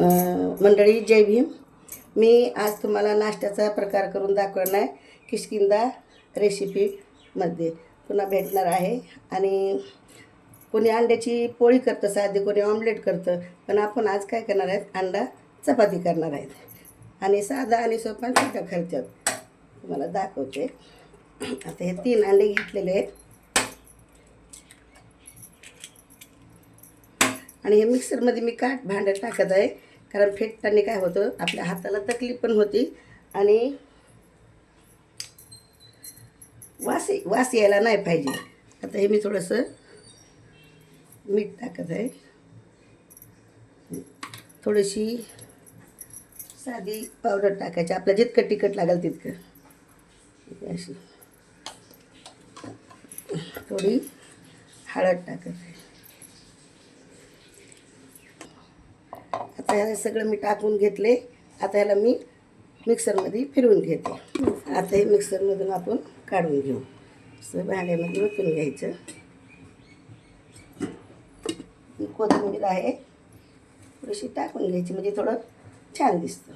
मंडळी जय भीम. मी आज तुम्हाला नाश्त्याचा प्रकार करून दाखवणार आहे किशकिंदा रेसिपीमध्ये पुन्हा भेटणार आहे. आणि कोणी अंड्याची पोळी करतं साधी कोणी ऑमलेट करतं पण आपण आज काय करणार आहेत? अंडा चपाती करणार आहेत. आणि साधा आणि सोपा सुद्धा खर्चात. तुम्हाला दाखवते. आता हे तीन अंडे घेतलेले आहेत. आणि हे मिक्सरमध्ये मी काट भांडं टाकत आहे. कारण फेटताना काय होतं आपल्या हाताला तकलीफ पण होती. आणि वास वास यायला नाही पाहिजे. आता हे मी थोडंसं मीठ टाकत आहे. थोडीशी साधी पावडर टाकायची. आपलं जितकं तिखट लागेल तितकं. अशी. थोडी हळद टाकत आहे आता हे सगळं मी टाकून घेतले. आता ह्याला मी मिक्सरमध्ये फिरवून घेते. आता हे मिक्सरमधून आपण काढून घेऊ. असं भांड्यामध्ये ओतून घ्यायचं. कोथिंबीर आहे. थोडीशी टाकून घ्यायची म्हणजे थोडं छान दिसतं.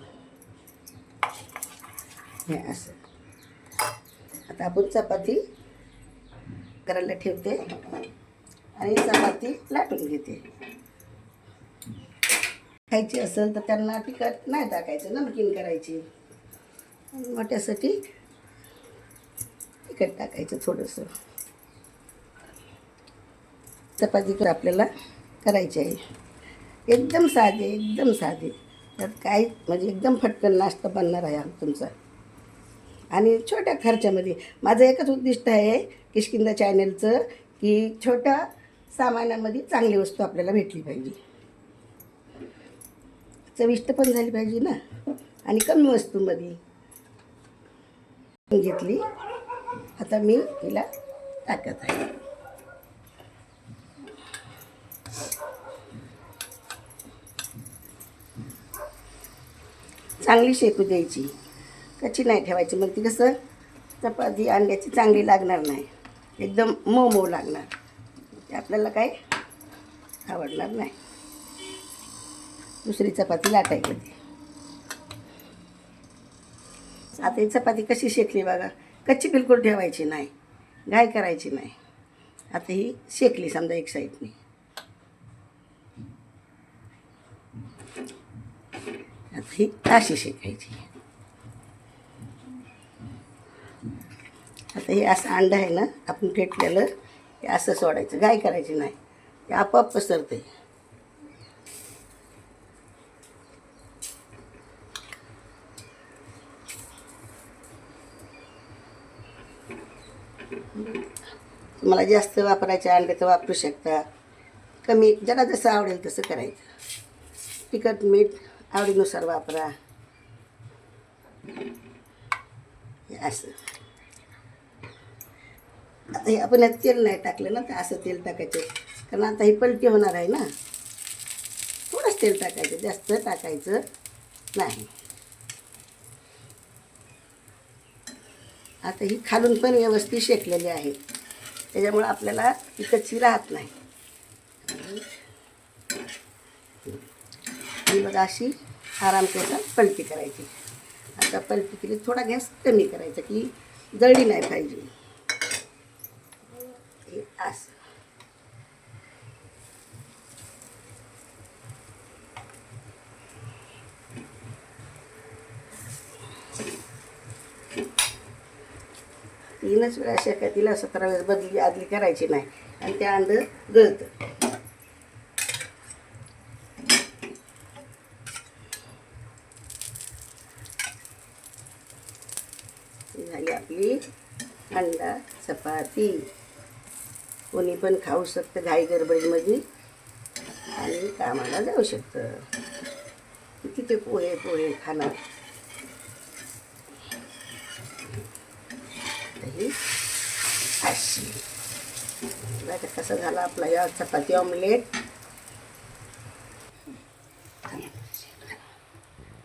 हे असं. आता आपण चपाती करायला ठेवते. आणि चपाती लाटून घेते. खायची असेल तर त्यांना तिखट नाही टाकायचं नमकीन करायची. मोठ्यासाठी तिखट टाकायचं थोडंसं. चपाती तर आपल्याला करायची आहे. एकदम साधे एकदम साधे. त्यात काय म्हणजे एकदम फटकन नाश्ता बनणार आहे तुमचा. आणि छोट्या खर्चामध्ये माझं एकच उद्दिष्ट आहे किशकिंदा चॅनलचं की छोट्या सामानामध्ये चांगली वस्तू आपल्याला भेटली पाहिजे. चविष्ट पण झाली पाहिजे ना. आणि कमी वस्तूमध्ये घेतली. आता मी हिला टाकत आहे. चांगली शेकू द्यायची. कच्ची नाही ठेवायची. मग ती कसं? चपाती अंड्याची चांगली लागणार नाही. एकदम मऊ मऊ लागणार. ते आपल्याला काय आवडणार नाही. दुसरी चपाती लाटायची. आता ही चपाती कशी शेकली बघा. कच्ची बिलकुल ठेवायची नाही. घाय करायची नाही. आता ही शेकली समजा एक साईडने आता ही अशी शेकायची. आता हे असं अंड आहे ना आपण फेटलेलं हे असं सोडायचं. घाय करायची नाही. हे आपोआप पसरते. तुम्हाला जास्त वापरायचे अंडे तर वापरू शकता. कमी ज्याला जसं आवडेल तसं करायचं. तिखट मीठ आवडीनुसार वापरा. हे असं. आता हे आपण यात तेल नाही टाकलं ना तर असं तेल टाकायचं. कारण आता ही पलटी होणार आहे ना. थोडंच तेल टाकायचं जास्त टाकायचं नाही. आता ही खालून पण व्यवस्थित शेकलेली आहे. त्याच्यामुळं आपल्याला ती कच्ची राहत नाही. आणि बघा अशी आराम त्याचा पलटी करायची. आता पलटी केली थोडा गॅस कमी करायचा की जळली नाही पाहिजे हे असं तीनच वेळा शेका तिला सतरा वेळेस बदली आदली करायची नाही. आणि ते अंड गळतं. झाली आपली अंडा चपाती. कोणी पण खाऊ शकतं घाई गडबडीमध्ये. आणि कामाला जाऊ शकतं. किती ते पोहे पोहे खाणार ही अशी बघा कसं झालं आपला या चपाती ऑमलेट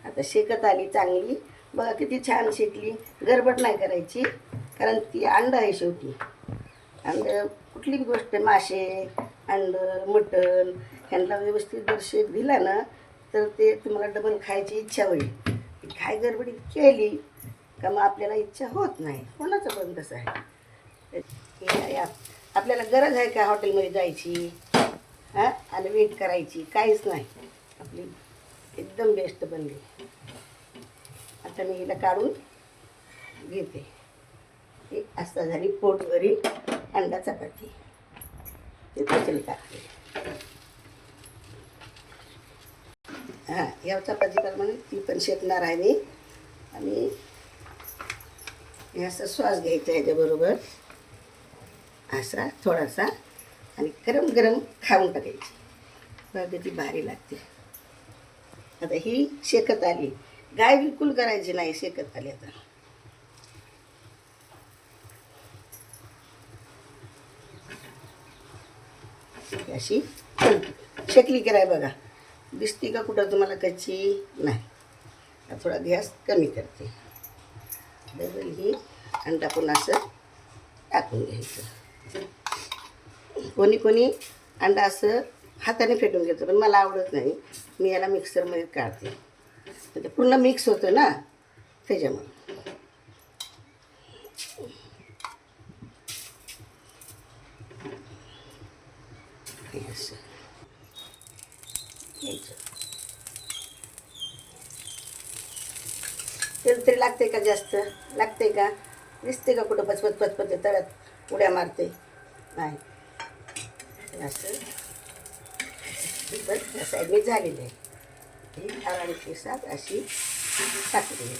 आता शेकत आली चांगली बघा किती छान शेकली गरबड नाही करायची कारण ती अंड आहे शेवटी अंड कुठली गोष्ट मासे अंड मटण ह्यांना व्यवस्थित जर शेक दिला ना तर ते तुम्हाला डबल खायची इच्छा होईल काय गडबडी केली का मग आपल्याला इच्छा होत नाही कोणाचं पण कसं आहे या आप- आपल्याला गरज आहे का हॉटेलमध्ये जायची? हां? आणि वेट करायची? काहीच नाही. आपली एकदम बेस्ट बनली. आता मी हिला काढून घेते. ही असता झाली पोटभरी अंडा चपाती. ते पचली टाकते? हां या चपाती प्रमाणे ती पण शेकणार आहे मी. आणि हे असं श्वास घ्यायचा ह्याच्याबरोबर असा थोडासा आणि गरम गरम खाऊन टाकायची मग किती भारी लागते. आता ही शेकत आली. गाय बिलकुल करायची नाही शेकत आली आता. अशी शेकली कराय बघा. दिसती का कुठं तुम्हाला कच्ची? नाही. थोडा गॅस कमी करते. डबल ही अंडा पण असं टाकून घ्यायचं. कोणी कोणी अंडा असं हाताने फेटून घेतो पण मला आवडत नाही. मी याला मिक्सरमध्ये काढते. म्हणजे पूर्ण मिक्स होतं ना त्याच्यामुळे. तेल तरी लागते का जास्त? लागते का? दिसते का कुठं पचपत पचपत ते तळ्यात उड्या मारते. नाही. असं. बस या साईडने झालेली आहे. ही आरामची साथ अशी टाकली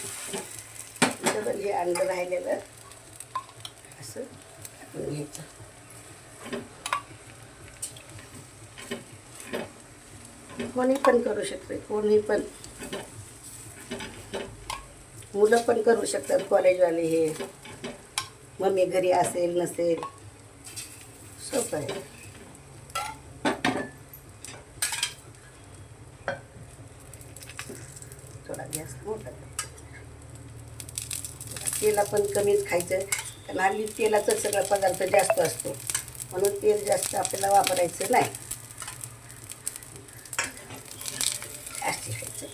डबल हे अंड राहिलेलं असं टाकून घ्यायचं. कोणी पण करू शकते कोणी पण. मुलं पण करू शकतात कॉलेजवाले हे. मम्मी घरी असेल नसेल. सोपं आहे. थोडा गॅस मोठा तेला पण कमीच खायचं. कारण हल्ली तेलाचा सगळा पदार्थ जास्त असतो. म्हणून तेल जास्त आपल्याला वापरायचं नाही. असे खायचं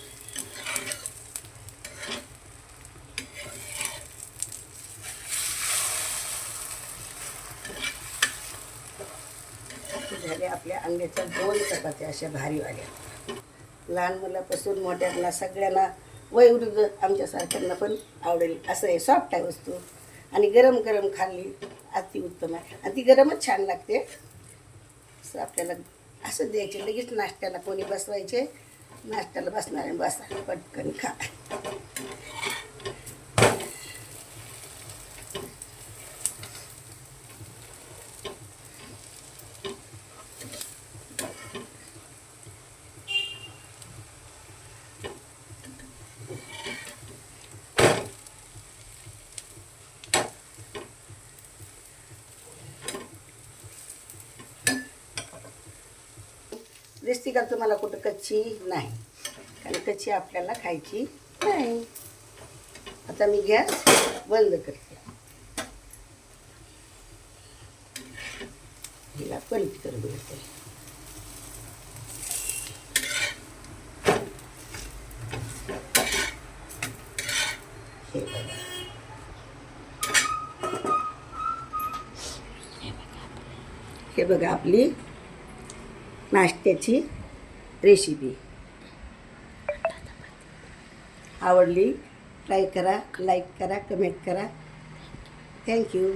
झाले आपल्या अंड्याच्या दोन चपात्या अशा भारीवाल्या लहान मुलापासून मोठ्यांना सगळ्यांना वयवृद्ध आमच्यासारख्यांना पण आवडेल असं आहे सॉफ्ट आहे वस्तू. आणि गरम गरम खाल्ली अति उत्तम आहे. आणि ती गरमच छान लागते. असं आपल्याला असं द्यायचे लगेच नाश्त्याला कोणी बसवायचे नाश्त्याला बसणार बसा पटकन खा. दिसती का तुम्हाला कुठं कच्ची नाही. कारण कच्ची आपल्याला खायची नाही. आता मी गॅस बंद करते. हिला पलटी करून घेते हे बघा आपली नाश्त्याची रेसिपी आवडली ट्राय करा लाईक करा कमेंट करा. थँक्यू